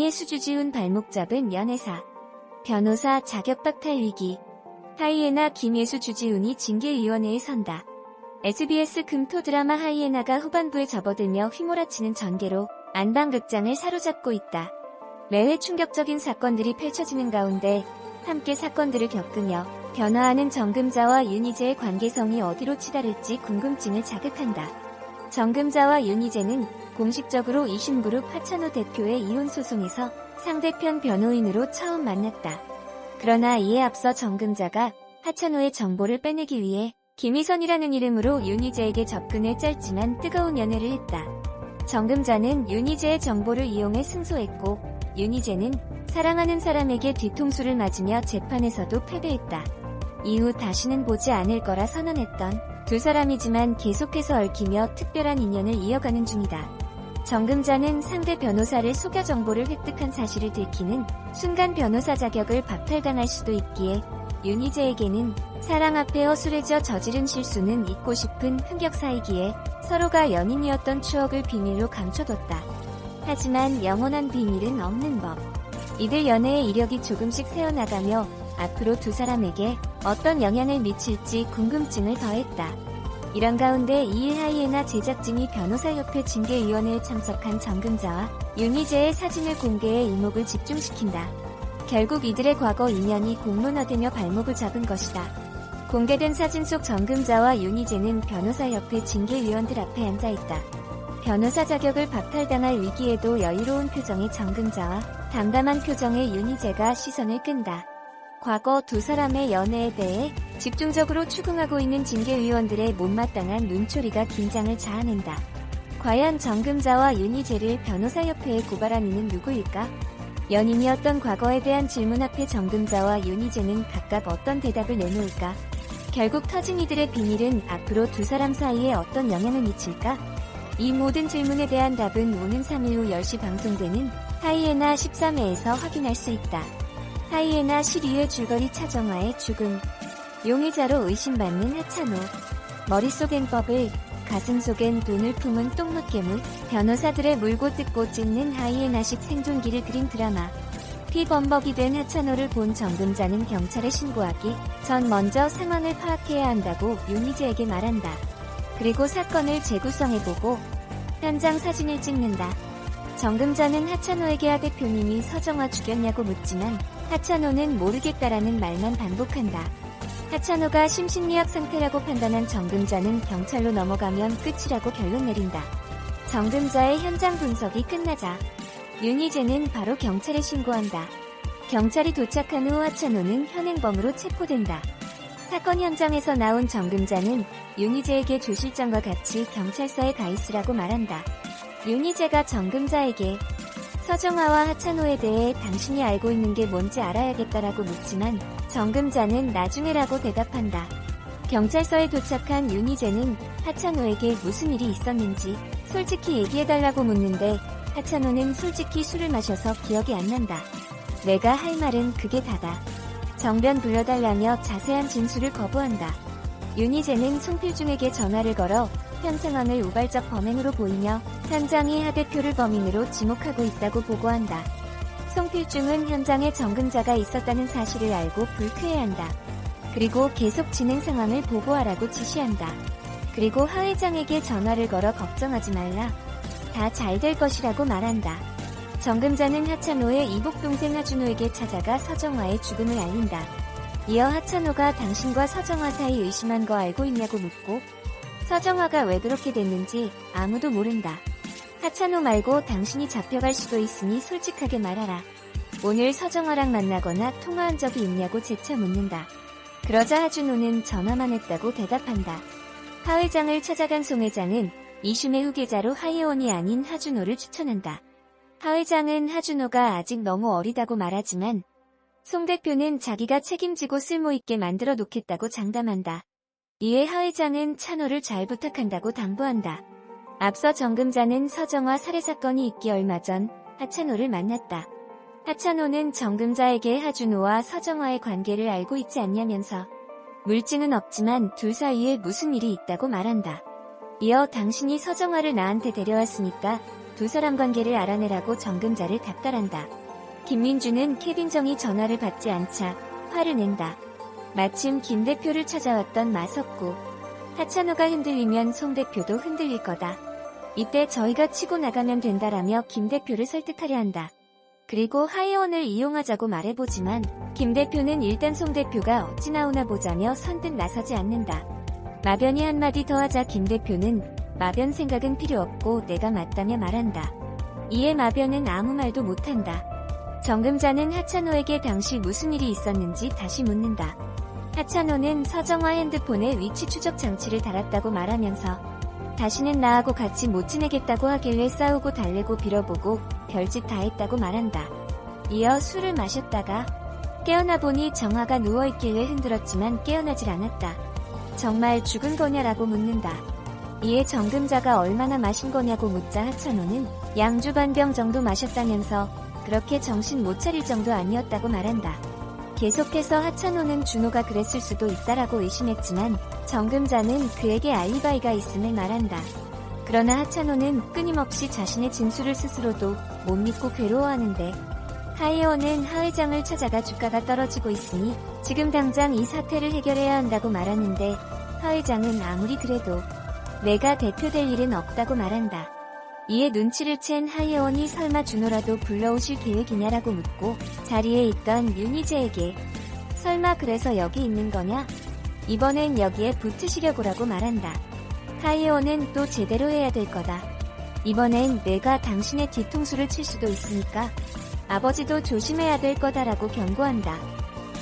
김예수 주지훈 발목 잡은 연애사. 변호사 자격 박탈 위기. 하이에나 김예수 주지훈이 징계위원회에 선다. SBS 금토 드라마 하이에나가 후반부에 접어들며 휘몰아치는 전개로 안방극장을 사로잡고 있다. 매회 충격적인 사건들이 펼쳐지는 가운데 함께 사건들을 겪으며 변화하는 정금자와 윤희재의 관계성이 어디로 치달을지 궁금증을 자극한다. 정금자와 윤희재는 공식적으로 이신그룹 하찬호 대표의 이혼 소송에서 상대편 변호인으로 처음 만났다. 그러나 이에 앞서 정금자가 하찬호의 정보를 빼내기 위해 김희선이라는 이름으로 윤희재에게 접근을 짧지만 뜨거운 연애를 했다. 정금자는 윤희재의 정보를 이용해 승소했고 윤희재는 사랑하는 사람에게 뒤통수를 맞으며 재판에서도 패배했다. 이후 다시는 보지 않을 거라 선언했던 두 사람이지만 계속해서 얽히며 특별한 인연을 이어가는 중이다. 정금자는 상대 변호사를 속여 정보를 획득한 사실을 들키는 순간 변호사 자격을 박탈당할 수도 있기에 윤희재에게는 사랑 앞에 허술해져 저지른 실수는 잊고 싶은 흑역사이기에 서로가 연인이었던 추억을 비밀로 감춰뒀다. 하지만 영원한 비밀은 없는 법. 이들 연애의 이력이 조금씩 새어나가며 앞으로 두 사람에게 어떤 영향을 미칠지 궁금증을 더했다. 이런 가운데 이일 하이에나 제작진이 변호사협회 징계위원회에 참석한 정금자와 윤희재의 사진을 공개해 이목을 집중시킨다. 결국 이들의 과거 인연이 공론화되며 발목을 잡은 것이다. 공개된 사진 속 정금자와 윤희재는 변호사협회 징계위원들 앞에 앉아있다. 변호사 자격을 박탈당할 위기에도 여유로운 표정의 정금자와 담담한 표정의 윤희재가 시선을 끈다. 과거 두 사람의 연애에 대해 집중적으로 추궁하고 있는 징계위원들의 못마땅한 눈초리가 긴장을 자아낸다. 과연 정금자와 윤희재를 변호사협회에 고발한 이는 누구일까? 연인이었던 과거에 대한 질문 앞에 정금자와 윤희재는 각각 어떤 대답을 내놓을까? 결국 터진 이들의 비밀은 앞으로 두 사람 사이에 어떤 영향을 미칠까? 이 모든 질문에 대한 답은 오는 3일 후 10시 방송되는 하이에나 13회에서 확인할 수 있다. 하이에나 12회 줄거리 차정화의 죽음. 용의자로 의심받는 하찬호. 머릿속엔 법을, 가슴 속엔 돈을 품은 똥맛괴물, 변호사들의 물고 뜯고 찢는 하이에나식 생존기를 그린 드라마. 피범벅이 된 하찬호를 본 정금자는 경찰에 신고하기 전 먼저 상황을 파악해야 한다고 윤희재에게 말한다. 그리고 사건을 재구성해보고 현장 사진을 찍는다. 정금자는 하찬호에게 하 대표님이 서정화 죽였냐고 묻지만 하찬호는 모르겠다라는 말만 반복한다. 하찬호가 심신미약 상태라고 판단한 정금자는 경찰로 넘어가면 끝이라고 결론 내린다. 정금자의 현장 분석이 끝나자 윤희재는 바로 경찰에 신고한다. 경찰이 도착한 후 하찬호는 현행범으로 체포된다. 사건 현장에서 나온 정금자는 윤희재에게 조 실장과 같이 경찰서에 가 있으라고 말한다. 윤희재가 정금자에게 서정아와 하찬호에 대해 당신이 알고 있는 게 뭔지 알아야겠다라고 묻지만 정금자는 나중에라고 대답한다. 경찰서에 도착한 윤희재는 하찬호에게 무슨 일이 있었는지 솔직히 얘기해달라고 묻는데 하찬호는 솔직히 술을 마셔서 기억이 안 난다. 내가 할 말은 그게 다다. 정변 불러달라며 자세한 진술을 거부한다. 윤희재는 송필중에게 전화를 걸어 현 상황을 우발적 범행으로 보이며 현장이 하 대표를 범인으로 지목하고 있다고 보고한다. 송필중은 현장에 정금자가 있었다는 사실을 알고 불쾌해한다. 그리고 계속 진행 상황을 보고하라고 지시한다. 그리고 하 회장에게 전화를 걸어 걱정하지 말라. 다 잘 될 것이라고 말한다. 정금자는 하찬호의 이복 동생 하준호에게 찾아가 서정화의 죽음을 알린다. 이어 하찬호가 당신과 서정화 사이 의심한 거 알고 있냐고 묻고 서정화가 왜 그렇게 됐는지 아무도 모른다. 하찬호 말고 당신이 잡혀갈 수도 있으니 솔직하게 말하라. 오늘 서정화랑 만나거나 통화한 적이 있냐고 재차 묻는다. 그러자 하준호는 전화만 했다고 대답한다. 하 회장을 찾아간 송 회장은 이슈의 후계자로 하이원이 아닌 하준호를 추천한다. 하 회장은 하준호가 아직 너무 어리다고 말하지만 송 대표는 자기가 책임지고 쓸모있게 만들어 놓겠다고 장담한다. 이에 하 회장은 찬호를 잘 부탁한다고 당부한다. 앞서 정금자는 서정화 살해 사건이 있기 얼마 전 하찬호를 만났다. 하찬호는 정금자에게 하준호와 서정화의 관계를 알고 있지 않냐면서 물증은 없지만 둘 사이에 무슨 일이 있다고 말한다. 이어 당신이 서정화를 나한테 데려왔으니까 두 사람 관계를 알아내라고 정금자를 닥달한다. 김민주는 케빈정이 전화를 받지 않자 화를 낸다. 마침 김 대표를 찾아왔던 마석구. 하찬호가 흔들리면 송 대표도 흔들릴 거다. 이때 저희가 치고 나가면 된다라며 김 대표를 설득하려 한다. 그리고 하이원을 이용하자고 말해보지만 김 대표는 일단 송 대표가 어찌 나오나 보자며 선뜻 나서지 않는다. 마변이 한마디 더 하자 김 대표는 마변 생각은 필요 없고 내가 맞다며 말한다. 이에 마변은 아무 말도 못한다. 정금자는 하찬호에게 당시 무슨 일이 있었는지 다시 묻는다. 하찬호는 서정화 핸드폰에 위치 추적 장치를 달았다고 말하면서 다시는 나하고 같이 못 지내겠다고 하길래 싸우고 달래고 빌어보고 별짓 다 했다고 말한다. 이어 술을 마셨다가 깨어나 보니 정화가 누워있길래 흔들었지만 깨어나질 않았다. 정말 죽은 거냐라고 묻는다. 이에 정금자가 얼마나 마신 거냐고 묻자 하찬호는 양주 반병 정도 마셨다면서 그렇게 정신 못 차릴 정도 아니었다고 말한다. 계속해서 하찬호는 준호가 그랬을 수도 있다라고 의심했지만 정금자는 그에게 알리바이가 있음을 말한다. 그러나 하찬호는 끊임없이 자신의 진술을 스스로도 못 믿고 괴로워하는데 하이원은 하 회장을 찾아가 주가가 떨어지고 있으니 지금 당장 이 사태를 해결해야 한다고 말하는데 하 회장은 아무리 그래도 내가 대표될 일은 없다고 말한다. 이에 눈치를 챈 하이원이 설마 준호라도 불러오실 계획이냐라고 묻고 자리에 있던 윤희재에게 설마 그래서 여기 있는 거냐? 이번엔 여기에 붙으시려고라고 말한다. 하이원은 또 제대로 해야 될 거다. 이번엔 내가 당신의 뒤통수를 칠 수도 있으니까 아버지도 조심해야 될 거다라고 경고한다.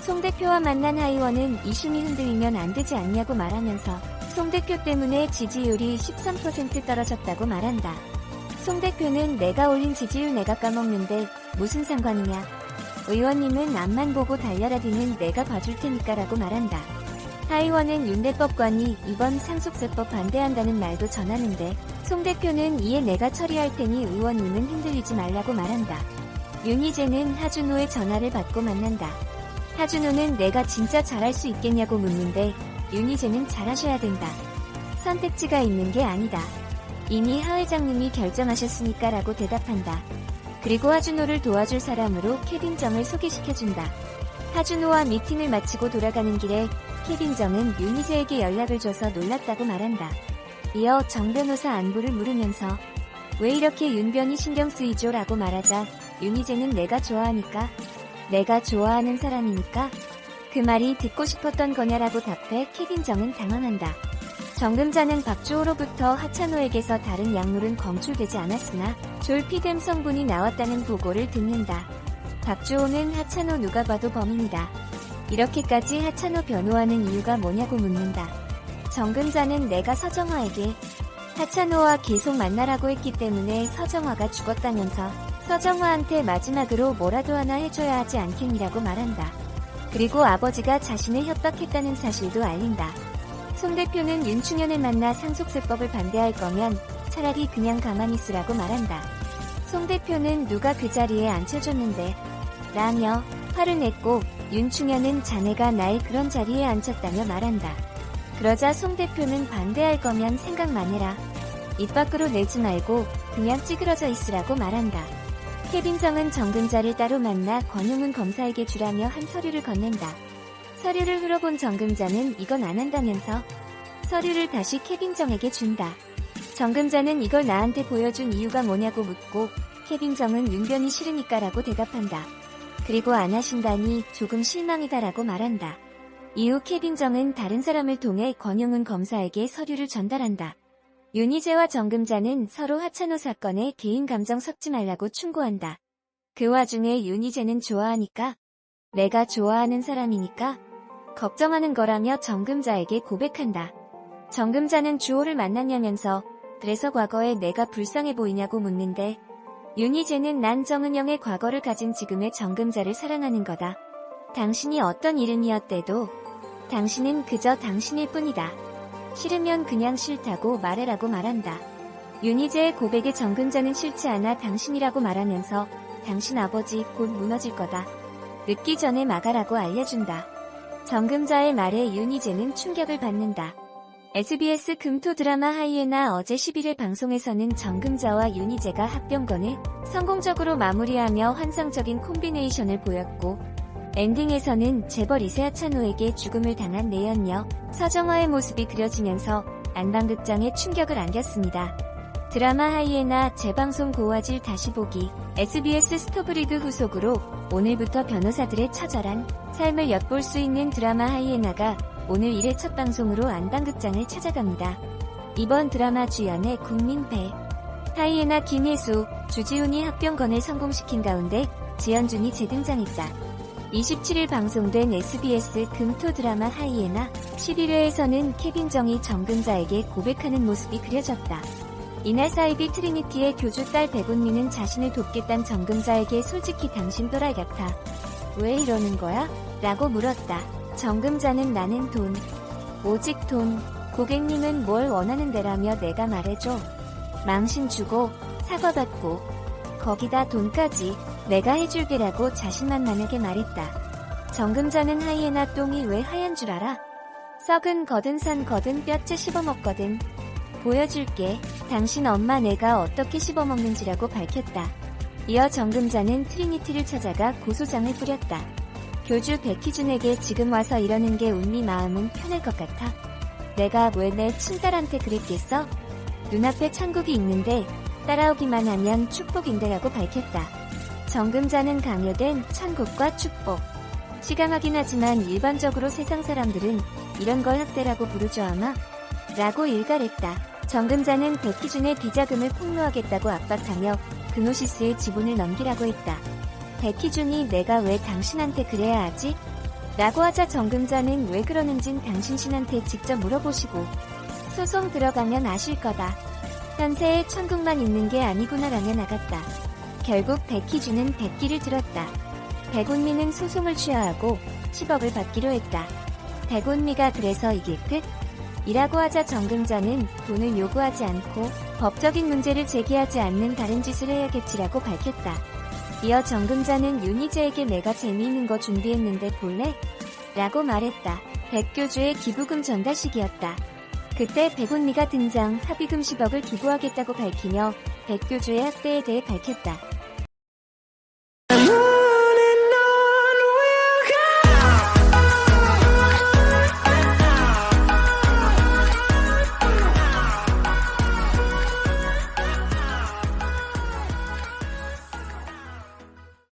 송 대표와 만난 하이원은 이심이 흔들리면 안 되지 않냐고 말하면서 송 대표 때문에 지지율이 13% 떨어졌다고 말한다. 송 대표는 내가 올린 지지율 내가 까먹는데 무슨 상관이냐. 의원님은 앞만 보고 달려라 뒤는 내가 봐줄 테니까 라고 말한다. 하이원은 윤대법관이 이번 상속세법 반대한다는 말도 전하는데 송 대표는 이에 내가 처리할 테니 의원님은 흔들리지 말라고 말한다. 윤희재는 하준호의 전화를 받고 만난다. 하준호는 내가 진짜 잘할 수 있겠냐고 묻는데 윤희재는 잘하셔야 된다. 선택지가 있는 게 아니다. 이미 하 회장님이 결정하셨으니까 라고 대답한다. 그리고 하준호를 도와줄 사람으로 케빈정을 소개시켜준다. 하준호와 미팅을 마치고 돌아가는 길에 케빈정은 윤희재에게 연락을 줘서 놀랐다고 말한다. 이어 정 변호사 안부를 물으면서 왜 이렇게 윤변이 신경 쓰이죠? 라고 말하자 윤희재는 내가 좋아하니까 내가 좋아하는 사람이니까 그 말이 듣고 싶었던 거냐라고 답해 케빈정은 당황한다. 정금자는 박주호로부터 하찬호에게서 다른 약물은 검출되지 않았으나 졸피뎀 성분이 나왔다는 보고를 듣는다. 박주호는 하찬호 누가 봐도 범인이다. 이렇게까지 하찬호 변호하는 이유가 뭐냐고 묻는다. 정금자는 내가 서정화에게 하찬호와 계속 만나라고 했기 때문에 서정화가 죽었다면서 서정화한테 마지막으로 뭐라도 하나 해줘야 하지 않겠니라고 말한다. 그리고 아버지가 자신을 협박했다는 사실도 알린다. 송 대표는 윤충현을 만나 상속세법을 반대할 거면 차라리 그냥 가만히 있으라고 말한다. 송 대표는 누가 그 자리에 앉혀줬는데 라며 화를 냈고 윤충현은 자네가 날 그런 자리에 앉혔다며 말한다. 그러자 송 대표는 반대할 거면 생각만 해라. 입 밖으로 내지 말고 그냥 찌그러져 있으라고 말한다. 케빈정은 정근자를 따로 만나 권용훈 검사에게 주라며 한 서류를 건넨다. 서류를 흘러본 정금자는 이건 안 한다면서 서류를 다시 케빈정에게 준다. 정금자는 이걸 나한테 보여준 이유가 뭐냐고 묻고 케빈정은 윤변이 싫으니까라고 대답한다. 그리고 안 하신다니 조금 실망이다라고 말한다. 이후 케빈정은 다른 사람을 통해 권용훈 검사에게 서류를 전달한다. 윤희재와 정금자는 서로 하찬호 사건에 개인 감정 섞지 말라고 충고한다. 그 와중에 윤희재는 좋아하니까 내가 좋아하는 사람이니까 걱정하는 거라며 정금자에게 고백한다. 정금자는 주호를 만났냐면서 그래서 과거에 내가 불쌍해 보이냐고 묻는데 윤희재는 난 정은영의 과거를 가진 지금의 정금자를 사랑하는 거다. 당신이 어떤 이름이었대도 당신은 그저 당신일 뿐이다. 싫으면 그냥 싫다고 말해라고 말한다. 윤희재의 고백에 정금자는 싫지 않아 당신이라고 말하면서 당신 아버지 곧 무너질 거다. 늦기 전에 막아라고 알려준다. 정금자의 말에 윤희재는 충격을 받는다. SBS 금토 드라마 하이에나 어제 11일 방송에서는 정금자와 윤희재가 합병건을 성공적으로 마무리하며 환상적인 콤비네이션을 보였고 엔딩에서는 재벌 이세아 찬호에게 죽음을 당한 내연녀 서정화의 모습이 그려지면서 안방극장에 충격을 안겼습니다. 드라마 하이에나 재방송 고화질 다시 보기 SBS 스토브리그 후속으로 오늘부터 변호사들의 처절한 삶을 엿볼 수 있는 드라마 하이에나가 오늘 1회 첫 방송으로 안방극장을 찾아갑니다. 이번 드라마 주연의 국민배 하이에나 김혜수, 주지훈이 합병건을 성공시킨 가운데 지연준이 재등장했다. 27일 방송된 SBS 금토 드라마 하이에나 11회에서는 케빈정이 정금자에게 고백하는 모습이 그려졌다. 이날 사이비 트리니티의 교주 딸 백운미는 자신을 돕겠단 정금자에게 솔직히 당신 또라이 같아. 왜 이러는 거야? 라고 물었다. 정금자는 나는 돈. 오직 돈. 고객님은 뭘 원하는 데라며 내가 말해줘. 망신 주고, 사과받고, 거기다 돈까지 내가 해줄게라고 자신만만하게 말했다. 정금자는 하이에나 똥이 왜 하얀 줄 알아? 썩은 거든 산 거든 뼈째 씹어먹거든. 보여줄게. 당신 엄마 내가 어떻게 씹어먹는지라고 밝혔다. 이어 정금자는 트리니티를 찾아가 고소장을 뿌렸다. 교주 백희준에게 지금 와서 이러는 게 운미 마음은 편할 것 같아. 내가 왜 내 친딸한테 그랬겠어? 눈앞에 천국이 있는데 따라오기만 하면 축복인데라고 밝혔다. 정금자는 강요된 천국과 축복. 시감하긴 하지만 일반적으로 세상 사람들은 이런 걸 학대라고 부르죠 아마? 라고 일갈했다. 정금자는 백희준의 비자금을 폭로하겠다고 압박하며 그노시스의 지분을 넘기라고 했다. 백희준이 내가 왜 당신한테 그래야 하지? 라고 하자 정금자는 왜 그러는진 당신 신한테 직접 물어보시고 소송 들어가면 아실 거다. 현세에 천국만 있는 게 아니구나라며 나갔다. 결국 백희준은 백기를 들었다. 백운미는 소송을 취하하고 10억을 받기로 했다. 백운미가 그래서 이길 끝? 이라고 하자 정금자는 돈을 요구하지 않고 법적인 문제를 제기하지 않는 다른 짓을 해야겠지라고 밝혔다. 이어 정금자는 윤희재에게 내가 재미있는 거 준비했는데 볼래? 라고 말했다. 백교주의 기부금 전달식이었다. 그때 백운미가 등장 합의금 10억을 기부하겠다고 밝히며 백교주의 학대에 대해 밝혔다.